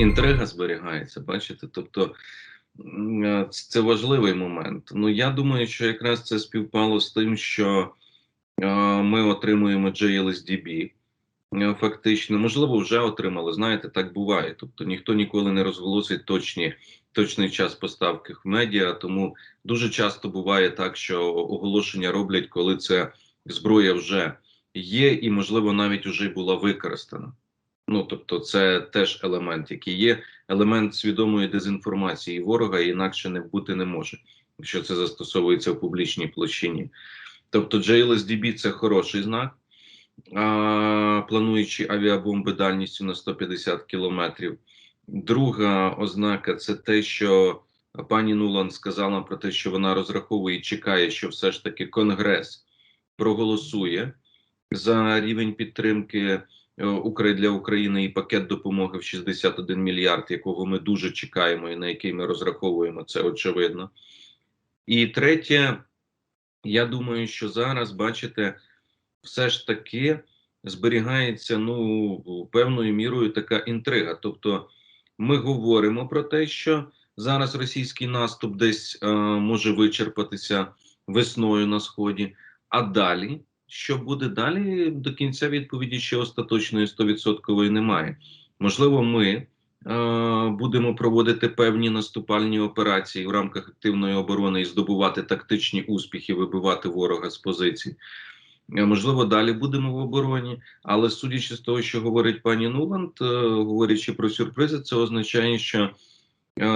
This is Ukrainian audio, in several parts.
інтрига зберігається, бачите? Тобто е, це важливий момент. Ну я думаю, що якраз це співпало з тим, що е, ми отримуємо JLSDB. Е, Фактично, можливо, вже отримали. Знаєте, так буває. Тобто ніхто ніколи не розголосить точні, точний час поставки в медіа. Тому дуже часто буває так, що оголошення роблять, коли це зброя вже є, і можливо навіть вже була використана. Ну тобто, це теж елемент, який є, елемент свідомої дезінформації ворога, інакше не бути не може, якщо це застосовується в публічній площині. Тобто, JLSDB – це хороший знак а, плануючи авіабомби дальністю на 150 кілометрів. Друга ознака це те, що пані Нулан сказала про те, що вона розраховує і чекає, що все ж таки Конгрес проголосує за рівень підтримки для України і пакет допомоги в 61 мільярд, якого ми дуже чекаємо і на який ми розраховуємо, це очевидно. І третє, я думаю, що зараз бачите, все ж таки зберігається ну певною мірою така інтрига. Тобто, ми говоримо про те, що зараз російський наступ десь е, може вичерпатися весною на сході, а далі. Що буде далі до кінця відповіді ще остаточної 100% немає. Можливо, ми е, будемо проводити певні наступальні операції в рамках активної оборони і здобувати тактичні успіхи, вибивати ворога з позицій. Е, Можливо, далі будемо в обороні, але судячи з того, що говорить пані Нуланд, е, говорячи про сюрпризи, це означає, що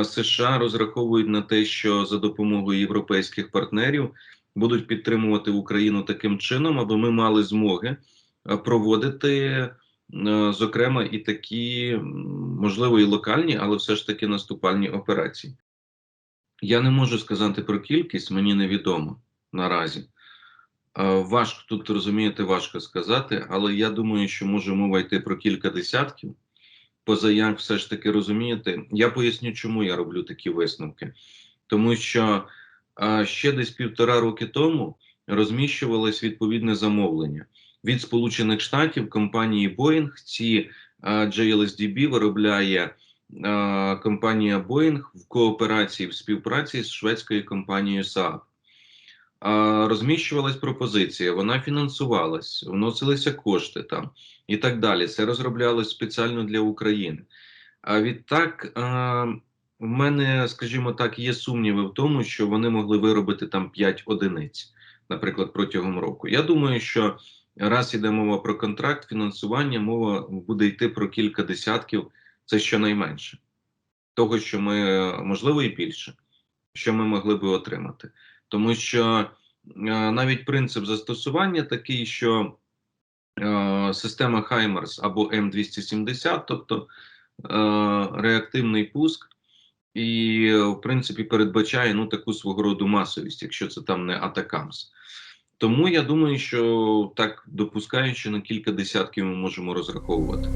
США розраховують на те, що за допомогою європейських партнерів будуть підтримувати Україну таким чином, аби ми мали змоги е, проводити, е, зокрема, і такі, можливо, і локальні, але все ж таки наступальні операції. Я не можу сказати про кількість, мені невідомо наразі. Е, Важко тут розумієте, важко сказати, але я думаю, що може мова йти про кілька десятків. Поза як все ж таки розумієте, я поясню, чому я роблю такі висновки. Тому що е, ще десь півтора роки тому розміщувалось відповідне замовлення від Сполучених Штатів компанії Boeing. Ці JLSDB виробляє компанія Boeing в кооперації в співпраці з шведською компанією Saab. А, розміщувалась пропозиція, вона фінансувалась, вносилися кошти там і так далі. Це розроблялось спеціально для України. А відтак, а, в мене, скажімо так, є сумніви в тому, що вони могли виробити там 5 одиниць, наприклад, протягом року. Я думаю, що раз іде мова про контракт, фінансування, мова буде йти про кілька десятків, це щонайменше. Того, що ми, можливо, і більше, що ми могли би отримати тому що е, навіть принцип застосування такий, що е, система Хаймерс або М270, тобто е, реактивний пуск, і в принципі передбачає ну таку свого роду масовість, якщо це там не Атакамс. Тому я думаю, що так допускаючи на кілька десятків, ми можемо розраховувати.